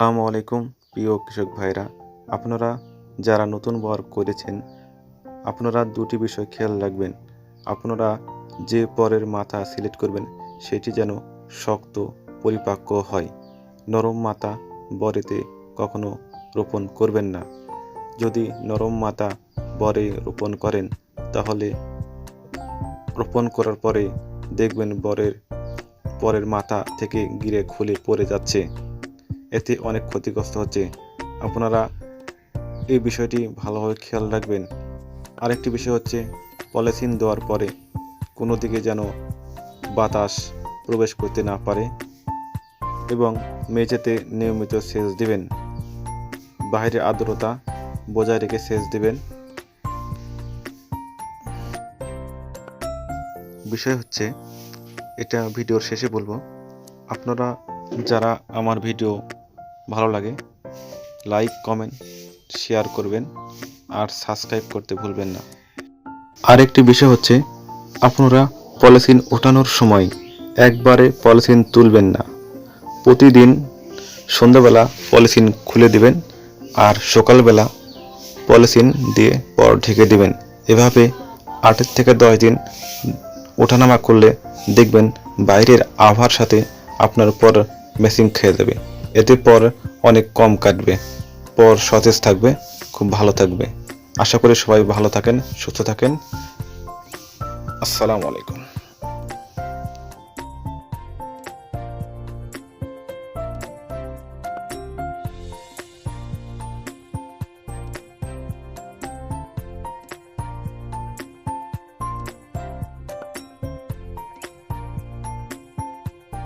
আসসালামু আলাইকুম, প্রিয় কৃষক ভাইরা। আপনারা যারা নতুন বর করেছেন, আপনারা দুটি বিষয় খেয়াল রাখবেন। আপনারা যে পরের মাথা সিলেক্ট করবেন, সেটি যেন শক্ত পরিপাক্য হয়। নরম মাথা বরেতে কখনো রোপণ করবেন না। যদি নরম মাথা বরে রোপণ করেন, তাহলে রোপণ করার পরে দেখবেন বরের, পরের মাথা থেকে গিরে খুলে পড়ে যাচ্ছে। এতে অনেক ক্ষতিগ্রস্ত হচ্ছে। আপনারা এই বিষয়টি ভালোভাবে খেয়াল রাখবেন। আরেকটি বিষয় হচ্ছে, পলিথিন দেওয়ার পরে কোনো দিকে যেন বাতাস প্রবেশ করতে না পারে এবং মেঝেতে নিয়মিত সেচ দিবেন। বাইরে আর্দ্রতা বজায় রেখে সেচ দিবেন। বিষয় হচ্ছে, এটা ভিডিওর শেষে বলব, আপনারা যারা আমার ভিডিও ভালো লাগে। লাইক কমেন্ট শেয়ার করবেন আর সাবস্ক্রাইব করতে ভুলবেন না। আরেকটি বিষয় হচ্ছে, আপনারা পলিথিন ওঠানোর সময় একবারে পলিথিন তুলবেন না। প্রতিদিন সন্ধ্যাবেলা পলিথিন খুলে দিবেন আর সকালবেলা পলিথিন দিয়ে পর ঢেকে দিবেন। এভাবে আটের থেকে দশ দিন ওঠানামা করলে দেখবেন বাইরের আবহাওয়ার সাথে আপনার পর মেশিন খেয়ে দেবে এতে পর অনেক কম কাটবে। পর সতেজ থাকবে, খুব ভালো থাকবে। আশা করি সবাই ভালো থাকেন, সুস্থ থাকেন। আসসালামু আলাইকুম।